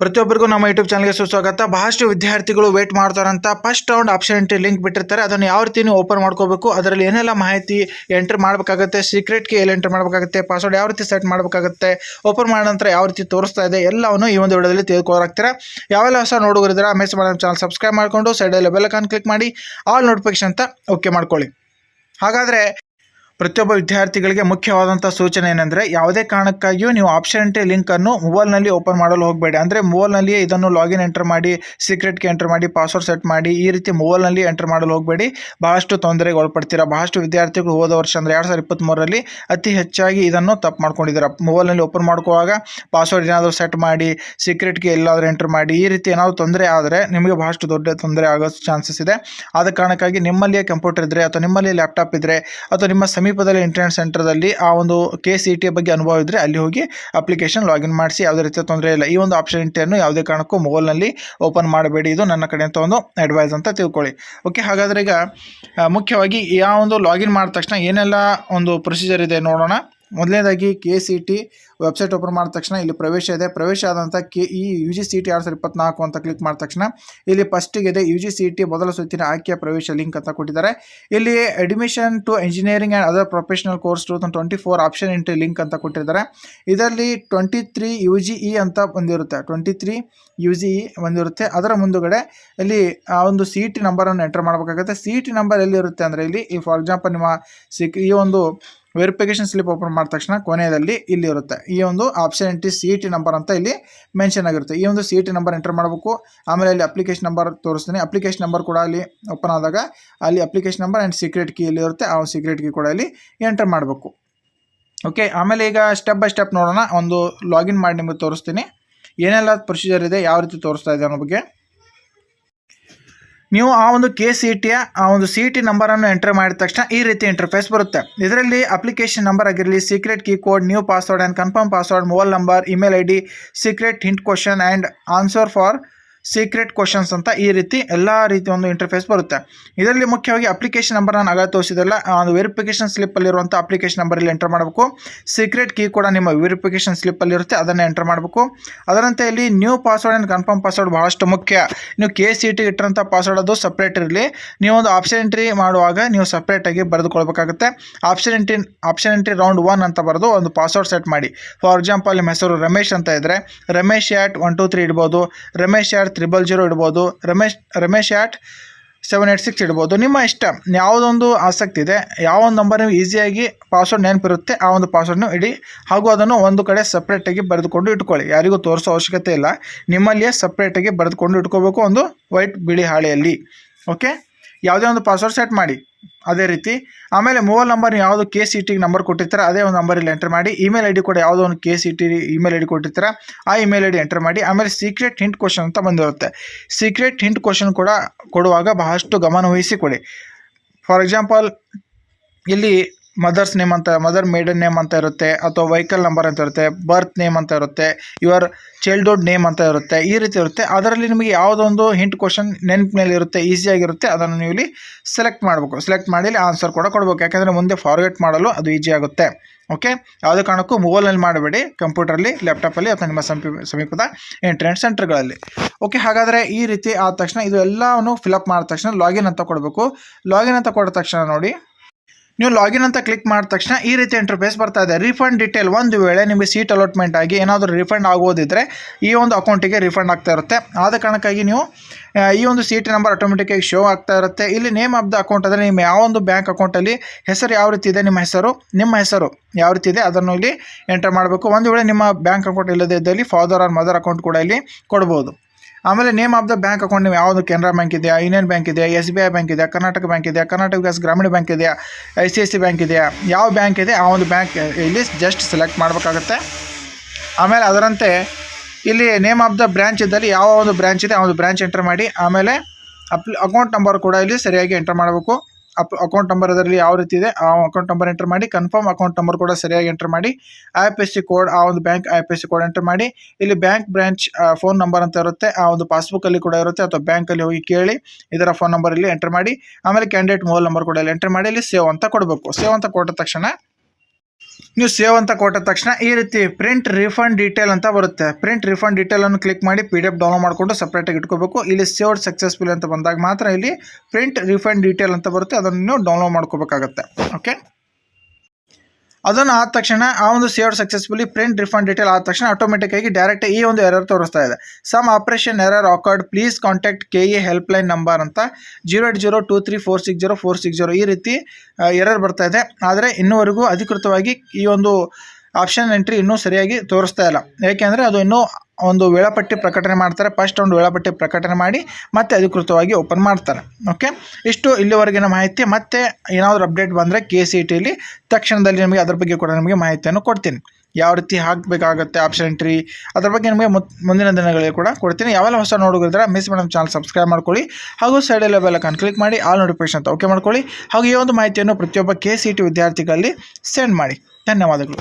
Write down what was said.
ಪ್ರತಿಯೊಬ್ಬರಿಗೂ ನಮ್ಮ ಯೂಟ್ಯೂಬ್ ಚಾನಲ್ಗೆ ಸುಸ್ವಾಗತ. ಬಹಳಷ್ಟು ವಿದ್ಯಾರ್ಥಿಗಳು ವೇಟ್ ಮಾಡ್ತಾರಂತ. First round option entry link ಬಿಟ್ಟಿರ್ತಾರೆ. ಅದನ್ನು ಯಾವ ರೀತಿ ಓಪನ್ ಮಾಡ್ಕೋಬೇಕು, ಅದರಲ್ಲಿ ಏನೆಲ್ಲ ಮಾಹಿತಿ ಎಂಟ್ರಿ ಮಾಡಬೇಕಾಗುತ್ತೆ ಸೀಕ್ರೆಟ್ ಕೀ ಎಲ್ಲಿ ಎಂಟ್ರಿ ಮಾಡಬೇಕಾಗುತ್ತೆ ಪಾಸ್ವರ್ಡ್ ಯಾವ ರೀತಿ ಸೆಟ್ ಮಾಡಬೇಕಾಗುತ್ತೆ ಓಪನ್ ಮಾಡಿದ ನಂತರ ಯಾವ ರೀತಿ ತೋರಿಸ್ತಾ ಇದೆ, ಎಲ್ಲವನ್ನು ಈ ಒಂದು ವಿಡಿಯೋದಲ್ಲಿ ತಿಳ್ಕೊಳ್ತಾರೆ ಯಾವೆಲ್ಲ ಹೊಸ ನೋಡುಗರಿದ್ರೆ ಮೆಸ್ ಮಾಡೋ ಚಾನಲ್ ಸಬ್ಸ್ಕ್ರೈಬ್ ಮಾಡಿಕೊಂಡು ಸೈಡಲ್ಲಿ ಬೆಲ್ಲಕಾನ್ ಕ್ಲಿಕ್ ಮಾಡಿ ಆಲ್ ನೋಟಿಫಿಕೇಶನ್ ಅಂತ ಓಕೆ ಮಾಡ್ಕೊಳ್ಳಿ. ಹಾಗಾದರೆ ಪ್ರತಿಯೊಬ್ಬ ವಿದ್ಯಾರ್ಥಿಗಳಿಗೆ ಮುಖ್ಯವಾದಂಥ ಸೂಚನೆ ಏನೆಂದರೆ, ಯಾವುದೇ ಕಾರಣಕ್ಕಾಗಿಯೂ ನೀವು ಆಪ್ಷನ್ ಎಂಟ್ರಿ ಲಿಂಕನ್ನು ಮೊಬೈಲ್ನಲ್ಲಿ ಓಪನ್ ಮಾಡಲು ಹೋಗಬೇಡಿ. ಅಂದರೆ ಮೊಬೈಲ್ನಲ್ಲಿಯೇ ಇದನ್ನು ಲಾಗಿನ್ ಎಂಟರ್ ಮಾಡಿ, ಸೀಕ್ರೆಟ್ಗೆ ಎಂಟರ್ ಮಾಡಿ, ಪಾಸ್ವರ್ಡ್ ಸೆಟ್ ಮಾಡಿ, ಈ ರೀತಿ ಮೊಬೈಲ್ನಲ್ಲಿ ಎಂಟರ್ ಮಾಡಲು ಹೋಗಬೇಡಿ. ಬಹಳಷ್ಟು ತೊಂದರೆಗೆ ಒಳಪಡ್ತೀರಾ ಬಹಳಷ್ಟು ವಿದ್ಯಾರ್ಥಿಗಳು ಹೋದ ವರ್ಷ ಅಂದರೆ ಎರಡು ಸಾವಿರದ ಇಪ್ಪತ್ತ್ಮೂರರಲ್ಲಿ ಅತಿ ಹೆಚ್ಚಾಗಿ ಇದನ್ನು ತಪ್ಪು ಮಾಡ್ಕೊಂಡಿದ್ದಾರೆ. ಮೊಬೈಲ್ನಲ್ಲಿ ಓಪನ್ ಮಾಡ್ಕೊಳ್ಳುವಾಗ ಪಾಸ್ವರ್ಡ್ ಏನಾದರೂ ಸೆಟ್ ಮಾಡಿ, ಸೀಕ್ರೆಟ್ಗೆ ಎಲ್ಲಾದರೂ ಎಂಟರ್ ಮಾಡಿ, ಈ ರೀತಿ ಏನಾದರೂ ತೊಂದರೆ ಆದರೆ ನಿಮಗೆ ಬಹಳಷ್ಟು ದೊಡ್ಡ ತೊಂದರೆ ಆಗೋ ಚಾನ್ಸಸ್ ಇದೆ. ಆದ ಕಾರಣಕ್ಕಾಗಿ ನಿಮ್ಮಲ್ಲಿಯೇ ಕಂಪ್ಯೂಟರ್ ಇದ್ದರೆ ಅಥವಾ ನಿಮ್ಮಲ್ಲಿ ಲ್ಯಾಪ್ಟಾಪ್ ಇದ್ದರೆ ಅಥವಾ ನಿಮ್ಮ ಸಮೀಪದಲ್ಲಿ ಇಂಟರ್ನೆಟ್ ಸೆಂಟರ್ದಲ್ಲಿ ಆ ಒಂದು ಕೆ ಸಿ ಟಿ ಬಗ್ಗೆ ಅನುಭವ ಇದ್ದರೆ ಅಲ್ಲಿ ಹೋಗಿ ಅಪ್ಲಿಕೇಶನ್ ಲಾಗಿನ್ ಮಾಡಿಸಿ ಯಾವುದೇ ರೀತಿಯ ತೊಂದರೆ ಇಲ್ಲ. ಈ ಒಂದು ಆಪ್ಷನ್ ಇಂಟಿಯನ್ನು ಯಾವುದೇ ಕಾರಣಕ್ಕೂ ಮೊಬೈಲ್ನಲ್ಲಿ ಓಪನ್ ಮಾಡಬೇಡಿ. ಇದು ನನ್ನ ಕಡೆಯಿಂದ ಒಂದು ಅಡ್ವೈಸ್ ಅಂತ ತಿಳ್ಕೊಳ್ಳಿ. ಓಕೆ ಹಾಗಾದರೆ ಈಗ ಮುಖ್ಯವಾಗಿ ಯಾವ ಒಂದು ಲಾಗಿನ್ ಮಾಡಿದ ತಕ್ಷಣ ಏನೆಲ್ಲ ಒಂದು ಪ್ರೊಸೀಜರ್ ಇದೆ ನೋಡೋಣ. ಮೊದಲನೇದಾಗಿ K C T website open ಮಾಡಿದ ತಕ್ಷಣ ಇಲ್ಲಿ ಪ್ರವೇಶ ಇದೆ. ಪ್ರವೇಶ ಆದಂಥ ಕೆ ಈ ಯು ಜಿ ಸಿ ಟಿ ಎರಡು ಸಾವಿರದ ಇಪ್ಪತ್ನಾಲ್ಕು ಅಂತ ಕ್ಲಿಕ್ ಮಾಡಿದ ತಕ್ಷಣ ಇಲ್ಲಿ ಫಸ್ಟಿಗೆ ಇದೆ ಯು ಜಿ ಸಿ ಟಿ ಮೊದಲ ಸುತ್ತಿನ ಆಯ್ಕೆಯ ಪ್ರವೇಶ ಲಿಂಕ್ ಅಂತ ಕೊಟ್ಟಿದ್ದಾರೆ. ಇಲ್ಲಿ admission to engineering and other professional course two thousand twenty four option into link ಅಂತ ಕೊಟ್ಟಿದ್ದಾರೆ. ಇದರಲ್ಲಿ twenty three U G E ಅಂತ ಬಂದಿರುತ್ತೆ. Twenty three U G E ಬಂದಿರುತ್ತೆ. ಅದರ ಮುಂದುಗಡೆ ಇಲ್ಲಿ ಆ ಒಂದು ಸಿ ಟಿ ನಂಬರನ್ನು ಎಂಟರ್ ಮಾಡಬೇಕಾಗುತ್ತೆ. ಸಿ ಟಿ ನಂಬರ್ ಎಲ್ಲಿರುತ್ತೆ ಅಂದರೆ ಇಲ್ಲಿ ಈ ಫಾರ್ ಎಕ್ಸಾಂಪಲ್ ನಿಮ್ಮ ಸಿಕ್ ಈ ಒಂದು ವೆರಿಫಿಕೇಷನ್ ಸ್ಲಿಪ್ ಓಪನ್ ಮಾಡಿದ ತಕ್ಷಣ ಕೊನೆಯಲ್ಲಿ ಇಲ್ಲಿ ಇರುತ್ತೆ. ಈ ಒಂದು option entry C T number ಅಂತ ಇಲ್ಲಿ ಮೆನ್ಷನ್ ಆಗಿರುತ್ತೆ. ಈ ಒಂದು ಸಿ ಟಿ ನಂಬರ್ ಎಂಟರ್ ಮಾಡಬೇಕು. ಆಮೇಲೆ ಅಲ್ಲಿ ಅಪ್ಲಿಕೇಶನ್ ನಂಬರ್ ತೋರಿಸ್ತೀನಿ. ಅಪ್ಲಿಕೇಶನ್ ನಂಬರ್ ಕೂಡ ಅಲ್ಲಿ ಓಪನ್ ಆದಾಗ ಅಲ್ಲಿ application number and secret key ಇಲ್ಲಿ ಇರುತ್ತೆ. ಆ ಸೀಕ್ರೆಟ್ ಕೀ ಕೂಡ ಇಲ್ಲಿ ಎಂಟರ್ ಮಾಡಬೇಕು. ಓಕೆ ಆಮೇಲೆ ಈಗ ಸ್ಟೆಪ್ ಬೈ ಸ್ಟೆಪ್ ನೋಡೋಣ. ಒಂದು ಲಾಗಿನ್ ಮಾಡಿ ನಿಮಗೆ ತೋರಿಸ್ತೀನಿ. ಏನೆಲ್ಲ ಪ್ರೊಸೀಜರ್ ಇದೆ, ಯಾವ ರೀತಿ ತೋರಿಸ್ತಾ ಇದೆ ಅನ್ನೋ ಬಗ್ಗೆ. ನೀವು ಆ ಒಂದು ಕೆ ಸಿ ಟಿಯ ಆ ಒಂದು ಸಿ ಟಿ ನಂಬರನ್ನು ಎಂಟರ್ ಮಾಡಿದ ತಕ್ಷಣ ಈ ರೀತಿ ಇಂಟರ್ಫೇಸ್ ಬರುತ್ತೆ. ಇದರಲ್ಲಿ ಅಪ್ಲಿಕೇಶನ್ ನಂಬರ್ ಆಗಿರಲಿ secret key code new password and confirm password mobile number email I D secret hint question and answer for secret questions ಅಂತ ಈ ರೀತಿ ಎಲ್ಲ ರೀತಿ ಒಂದು ಇಂಟರ್ಫೇಸ್ ಬರುತ್ತೆ. ಇದರಲ್ಲಿ ಮುಖ್ಯವಾಗಿ ಅಪ್ಲಿಕೇಶನ್ ನಂಬರ್ ನಾನು ಆಗ ತೋರಿಸಿದಲ್ಲ ಒಂದು ವೆರಿಫಿಕೇಷನ್ ಸ್ಲಿಪ್ಪಲ್ಲಿರುವಂಥ ಅಪ್ಲಿಕೇಶನ್ ನಂಬರಲ್ಲಿ ಎಂಟರ್ ಮಾಡಬೇಕು. ಸೀಕ್ರೆಟ್ ಕೀ ಕೂಡ ನಿಮ್ಮ ವೆರಿಫಿಕೇಷನ್ ಸ್ಲಿಪ್ಪಲ್ಲಿರುತ್ತೆ ಅದನ್ನು ಎಂಟರ್ ಮಾಡಬೇಕು. ಅದರಂತೆ ಇಲ್ಲಿ new password and confirm password ಬಹಳಷ್ಟು ಮುಖ್ಯ. ನೀವು ಕೆ ಸಿ ಟಿ ಇಟ್ಟಿರೋಂಥ ಪಾಸ್ವರ್ಡ್ ಅದು ಸಪ್ರೇಟ್ ಇರಲಿ. ನೀವು ಒಂದು ಆಪ್ಷನ್ ಎಂಟ್ರಿ ಮಾಡುವಾಗ ನೀವು ಸಪ್ರೇಟಾಗಿ ಬರೆದುಕೊಳ್ಬೇಕಾಗುತ್ತೆ. Option entry option entry round one ಅಂತ ಬರೆದು ಒಂದು ಪಾಸ್ವರ್ಡ್ ಸೆಟ್ ಮಾಡಿ. ಫಾರ್ ಎಕ್ಸಾಂಪಲ್ ನಿಮ್ಮ ಹೆಸರು ರಮೇಶ್ ಅಂತ ಇದ್ದರೆ Ramesh at one two three ಇಡ್ಬೋದು. ರಮೇಶ್ ಯಾಟ್ ತ್ರಿಬಲ್ ಜೀರೋ ಇಡ್ಬೋದು, Ramesh Ramesh at seven eight six ಇಡ್ಬೋದು. ನಿಮ್ಮ ಇಷ್ಟ, ಯಾವುದೊಂದು ಆಸಕ್ತಿ ಇದೆ, ಯಾವ ಒಂದು ನಂಬರ್ ನೀವು ಈಸಿಯಾಗಿ ಪಾಸ್ವರ್ಡ್ ನೆನಪಿರುತ್ತೆ, ಆ ಒಂದು ಪಾಸ್ವರ್ಡ್ನ ಇಡಿ. ಹಾಗೂ ಅದನ್ನು ಒಂದು ಕಡೆ ಸಪ್ರೇಟಾಗಿ ಬರೆದುಕೊಂಡು ಇಟ್ಕೊಳ್ಳಿ. ಯಾರಿಗೂ ತೋರಿಸೋ ಅವಶ್ಯಕತೆ ಇಲ್ಲ. ನಿಮ್ಮಲ್ಲಿಯೇ ಸಪ್ರೇಟಾಗಿ ಬರೆದುಕೊಂಡು ಇಟ್ಕೋಬೇಕು ಒಂದು ವೈಟ್ ಬಿಳಿ ಹಾಳೆಯಲ್ಲಿ. ಓಕೆ ಯಾವುದೇ ಒಂದು ಪಾಸ್ವರ್ಡ್ ಸೆಟ್ ಮಾಡಿ, ಅದೇ ರೀತಿ. ಆಮೇಲೆ ಮೊಬೈಲ್ ನಂಬರ್ ಯಾವುದು ಕೆ ಸಿ ಟಿಗೆ ನಂಬರ್ ಕೊಟ್ಟಿರ್ತಾರೆ, ಅದೇ ಒಂದು ನಂಬರಲ್ಲಿ ಎಂಟರ್ ಮಾಡಿ. ಇಮೇಲ್ ಐ ಡಿ ಕೂಡ ಯಾವುದೋ ಒಂದು K C T email I D ಕೊಟ್ಟಿರ್ತಾರೆ, ಆ ಇಮೇಲ್ ಐ ಡಿ ಎಂಟರ್ ಮಾಡಿ. ಆಮೇಲೆ ಸೀಕ್ರೆಟ್ ಹಿಂಟ್ ಕ್ವಶನ್ ಅಂತ ಬಂದಿರುತ್ತೆ. ಸೀಕ್ರೆಟ್ ಹಿಂಟ್ ಕ್ವಶನ್ ಕೂಡ ಕೊಡುವಾಗ ಬಹಳಷ್ಟು ಗಮನವಹಿಸಿ ಕೊಡಿ. ಫಾರ್ ಎಕ್ಸಾಂಪಲ್ ಇಲ್ಲಿ ಮದರ್ಸ್ ನೇಮ್ ಅಂತ, ಮದರ್ ಮೇಡನ್ ನೇಮ್ ಅಂತ ಇರುತ್ತೆ, ಅಥವಾ ವೆಹಿಕಲ್ ನಂಬರ್ ಅಂತ ಇರುತ್ತೆ, ಬರ್ತ್ ನೇಮ್ ಅಂತ ಇರುತ್ತೆ, ಯುವರ್ ಚೈಲ್ಡ್ಹುಡ್ ನೇಮ್ ಅಂತ ಇರುತ್ತೆ, ಈ ರೀತಿ ಇರುತ್ತೆ. ಅದರಲ್ಲಿ ನಿಮಗೆ ಯಾವುದೊಂದು ಹಿಂಟ್ ಕ್ವಶನ್ ನೆನಪಿನಲ್ಲಿ ಇರುತ್ತೆ ಈಸಿಯಾಗಿರುತ್ತೆ ಅದನ್ನು ನೀವು ಇಲ್ಲಿ ಸೆಲೆಕ್ಟ್ ಮಾಡಬೇಕು. ಸೆಲೆಕ್ಟ್ ಮಾಡಿ ಆನ್ಸರ್ ಕೂಡ ಕೊಡಬೇಕು. ಯಾಕೆಂದರೆ ಮುಂದೆ ಫಾರ್ಗೆಟ್ ಮಾಡಲು ಅದು ಈಸಿ ಆಗುತ್ತೆ. ಓಕೆ ಯಾವುದೇ ಕಾರಣಕ್ಕೂ ಮೊಬೈಲ್ನಲ್ಲಿ ಮಾಡಬೇಡಿ ಕಂಪ್ಯೂಟರಲ್ಲಿ ಲ್ಯಾಪ್ಟಾಪಲ್ಲಿ ಅಥವಾ ನಿಮ್ಮ ಸಮೀಪ, ಸಮೀಪದ ಇಂಟರ್ನೆಟ್ ಸೆಂಟರ್ಗಳಲ್ಲಿ ಓಕೆ ಹಾಗಾದರೆ ಈ ರೀತಿ ಆದ ತಕ್ಷಣ ಇದು ಎಲ್ಲವನ್ನು ಫಿಲಪ್ ಮಾಡಿದ ತಕ್ಷಣ ಲಾಗಿನ್ ಅಂತ ಕೊಡಬೇಕು. ಲಾಗಿನ್ ಅಂತ ಕೊಟ್ಟ ತಕ್ಷಣ ನೋಡಿ. ನೀವು ಲಾಗಿನ್ ಅಂತ ಕ್ಲಿಕ್ ಮಾಡಿದ ತಕ್ಷಣ ಈ ರೀತಿ ಇಂಟರ್ಫೇಸ್ ಬರ್ತಾ ಇದೆ. ರಿಫಂಡ್ ಡೀಟೇಲ್ ಒಂದು ವೇಳೆ ನಿಮಗೆ ಸೀಟ್ ಅಲಾಟ್ಮೆಂಟ್ ಆಗಿ ಏನಾದರೂ ರಿಫಂಡ್ ಆಗೋದಿದ್ರೆ ಈ ಒಂದು ಅಕೌಂಟಿಗೆ ರಿಫಂಡ್ ಆಗ್ತಾ ಇರುತ್ತೆ. ಆದ ಕಾರಣಕ್ಕಾಗಿ ನೀವು ಈ ಒಂದು ಸೀಟ್ ನಂಬರ್ ಆಟೋಮೆಟಿಕ್ಕಾಗಿ ಶೋ ಆಗ್ತಾ ಇರುತ್ತೆ. ಇಲ್ಲಿ ನೇಮ್ ಆಫ್ ದ ಅಕೌಂಟ್ ಅಂದರೆ ನಿಮ್ಮ ಯಾವ ಒಂದು ಬ್ಯಾಂಕ್ ಅಕೌಂಟಲ್ಲಿ ಹೆಸರು ಯಾವ ರೀತಿ ಇದೆ, ನಿಮ್ಮ ಹೆಸರು ನಿಮ್ಮ ಹೆಸರು ಯಾವ ರೀತಿ ಇದೆ ಅದನ್ನು ಇಲ್ಲಿ ಎಂಟರ್ ಮಾಡಬೇಕು. ಒಂದು ವೇಳೆ ನಿಮ್ಮ ಬ್ಯಾಂಕ್ ಅಕೌಂಟ್ ಇಲ್ಲದೇ ಇದ್ದಲ್ಲಿ ಫಾದರ್ ಆರ್ ಮದರ್ ಅಕೌಂಟ್ ಕೂಡ ಇಲ್ಲಿ ಕೊಡ್ಬೋದು. ಆಮೇಲೆ name of the bank account ನೀವು ಯಾವುದು ಕೆನರಾ ಬ್ಯಾಂಕ್ ಇದೆಯಾ ಯೂನಿಯನ್ ಬ್ಯಾಂಕ್ ಇದೆಯಾ ಎಸ್ ಬಿ ಐ ಬ್ಯಾಂಕ್ ಇದೆಯಾ ಕರ್ನಾಟಕ ಬ್ಯಾಂಕ್ ಇದೆಯಾ ಕರ್ನಾಟಕ ವಿಕಾಸ್ ಗ್ರಾಮೀಣ ಬ್ಯಾಂಕ್ ಇದೆಯಾ I C I C bank ಇದೆಯಾ, ಯಾವ ಬ್ಯಾಂಕ್ ಇದೆ ಆ ಒಂದು ಬ್ಯಾಂಕ್ ಇಲ್ಲಿ ಜಸ್ಟ್ ಸೆಲೆಕ್ಟ್ ಮಾಡಬೇಕಾಗುತ್ತೆ. ಆಮೇಲೆ ಅದರಂತೆ ಇಲ್ಲಿ ನೇಮ್ ಆಫ್ ದ ಬ್ರ್ಯಾಂಚ್ ಇದ್ದಲ್ಲಿ ಯಾವ ಒಂದು ಬ್ರ್ಯಾಂಚ್ ಇದೆ ಆ ಒಂದು ಬ್ರ್ಯಾಂಚ್ ಎಂಟರ್ ಮಾಡಿ, ಆಮೇಲೆ ಅಪ್ ಅಕೌಂಟ್ ನಂಬರ್ ಕೂಡ ಇಲ್ಲಿ ಸರಿಯಾಗಿ ಎಂಟರ್ ಮಾಡಬೇಕು. ಅಕೌಂಟ್ ನಂಬರ್ ಅದರಲ್ಲಿ ಯಾವ ರೀತಿ ಇದೆ, ಆ ಅಕೌಂಟ್ ನಂಬರ್ ಎಂಟರ್ ಮಾಡಿ ಕನ್ಫರ್ಮ್ ಅಕೌಂಟ್ ನಂಬರ್ ಕೂಡ ಸರಿಯಾಗಿ ಎಂಟರ್ ಮಾಡಿ I F S C code ಆ ಒಂದು bank I F S C code enter ಮಾಡಿ, ಇಲ್ಲಿ ಬ್ಯಾಂಕ್ ಬ್ರಾಂಚ್ ಫೋನ್ ನಂಬರ್ ಅಂತ ಇರುತ್ತೆ, ಆ ಒಂದು ಪಾಸ್ಬುಕ್ಕಲ್ಲಿ ಕೂಡ ಇರುತ್ತೆ, ಅಥವಾ ಬ್ಯಾಂಕಲ್ಲಿ ಹೋಗಿ ಕೇಳಿ, ಇದರ ಫೋನ್ ನಂಬರ್ ಇಲ್ಲಿ ಎಂಟರ್ ಮಾಡಿ, ಆಮೇಲೆ ಕ್ಯಾಂಡಿಡೇಟ್ ಮೊಬೈಲ್ ನಂಬರ್ ಕೂಡ ಇಲ್ಲಿ ಎಂಟರ್ ಮಾಡಿ, ಇಲ್ಲಿ ಸೇವ್ ಅಂತ ಕೊಡಬೇಕು. ಸೇವ್ ಅಂತ ಕೊಟ್ಟ ತಕ್ಷಣ ನೀವು ಸೇವ್ ಅಂತ ಕೊಟ್ಟ ತಕ್ಷಣ ಈ ರೀತಿ ಪ್ರಿಂಟ್ ರಿಫಂಡ್ ಡೀಟೇಲ್ ಅಂತ ಬರುತ್ತೆ. ಪ್ರಿಂಟ್ ರಿಫಂಡ್ ಡೀಟೇಲನ್ನು ಕ್ಲಿಕ್ ಮಾಡಿ ಪಿ ಡಿ ಎಫ್ ಡೌನ್ಲೋಡ್ ಮಾಡಿಕೊಂಡು ಸಪ್ರೇಟಾಗಿ ಇಟ್ಕೋಬೇಕು. ಇಲ್ಲಿ ಸೇವ್ಡ್ ಸಕ್ಸಸ್ಫುಲ್ ಅಂತ ಬಂದಾಗ ಮಾತ್ರ ಇಲ್ಲಿ ಪ್ರಿಂಟ್ ರಿಫಂಡ್ ಡೀಟೇಲ್ ಅಂತ ಬರುತ್ತೆ. ಅದನ್ನು ನೀವು ಡೌನ್ಲೋಡ್ ಮಾಡ್ಕೋಬೇಕಾಗತ್ತೆ. ಓಕೆ ಅದನ್ನು ಆದ ತಕ್ಷಣ ಆ ಒಂದು saved successfully print refund detail ಆದ ತಕ್ಷಣ ಆಟೋಮೆಟಿಕ್ ಆಗಿ ಡೈರೆಕ್ಟ್ ಈ ಒಂದು ಎರರ್ ತೋರಿಸ್ತಾ ಇದೆ. Some operation error occurred please contact K A help line number ಅಂತ zero eight zero two three four six zero four six zero ಈ ರೀತಿ ಎರರ್ ಬರ್ತಾ ಇದೆ. ಆದರೆ ಇನ್ನೂವರೆಗೂ ಅಧಿಕೃತವಾಗಿ ಈ ಒಂದು ಆಪ್ಷನ್ ಎಂಟ್ರಿ ಇನ್ನೂ ಸರಿಯಾಗಿ ತೋರಿಸ್ತಾ ಇಲ್ಲ. ಏಕೆಂದರೆ ಅದು ಇನ್ನೂ ಒಂದು ವೇಳಾಪಟ್ಟಿ ಪ್ರಕಟಣೆ ಮಾಡ್ತಾರೆ. ಫಸ್ಟ್ ಒಂದು ವೇಳಾಪಟ್ಟಿ ಪ್ರಕಟಣೆ ಮಾಡಿ ಮತ್ತೆ ಅಧಿಕೃತವಾಗಿ ಓಪನ್ ಮಾಡ್ತಾರೆ. ಓಕೆ ಇಷ್ಟು ಇಲ್ಲಿವರೆಗಿನ ಮಾಹಿತಿ. ಮತ್ತೆ ಏನಾದರೂ ಅಪ್ಡೇಟ್ ಬಂದರೆ ಕೆ ಸಿ ಟಿಲಿ ತಕ್ಷಣದಲ್ಲಿ ನಿಮಗೆ ಅದರ ಬಗ್ಗೆ ಕೂಡ ನಿಮಗೆ ಮಾಹಿತಿಯನ್ನು ಕೊಡ್ತೀನಿ. ಯಾವ ರೀತಿ ಹಾಕಬೇಕಾಗುತ್ತೆ ಆಪ್ಷನ್ ಎಂಟ್ರಿ ಅದ್ರ ಬಗ್ಗೆ ನಿಮಗೆ ಮುಂದಿನ ದಿನಗಳಲ್ಲಿ ಕೂಡ ಕೊಡ್ತೀನಿ. ಯಾವೆಲ್ಲ ಹೊಸ ನೋಡೋದ್ರೆ ಮಿಸ್ ಮೇಡಮ್ ಚಾನಲ್ ಸಬ್ಸ್ಕ್ರೈಬ್ ಮಾಡ್ಕೊಳ್ಳಿ. ಹಾಗೂ ಸೈಡಲ್ಲಿ ಬೆಲ್ಲಕ್ಕನ್ನು ಕ್ಲಿಕ್ ಮಾಡಿ ಆಲ್ ನೋಟಿಫಿಕೇಶನ್ ಅಂತ ಓಕೆ ಮಾಡ್ಕೊಳ್ಳಿ. ಹಾಗೂ ಈ ಒಂದು ಮಾಹಿತಿಯನ್ನು ಪ್ರತಿಯೊಬ್ಬ ಕೆ ಸಿ ಟಿ ವಿದ್ಯಾರ್ಥಿಗಳಲ್ಲಿ ಸೆಂಡ್ ಮಾಡಿ. ಧನ್ಯವಾದಗಳು.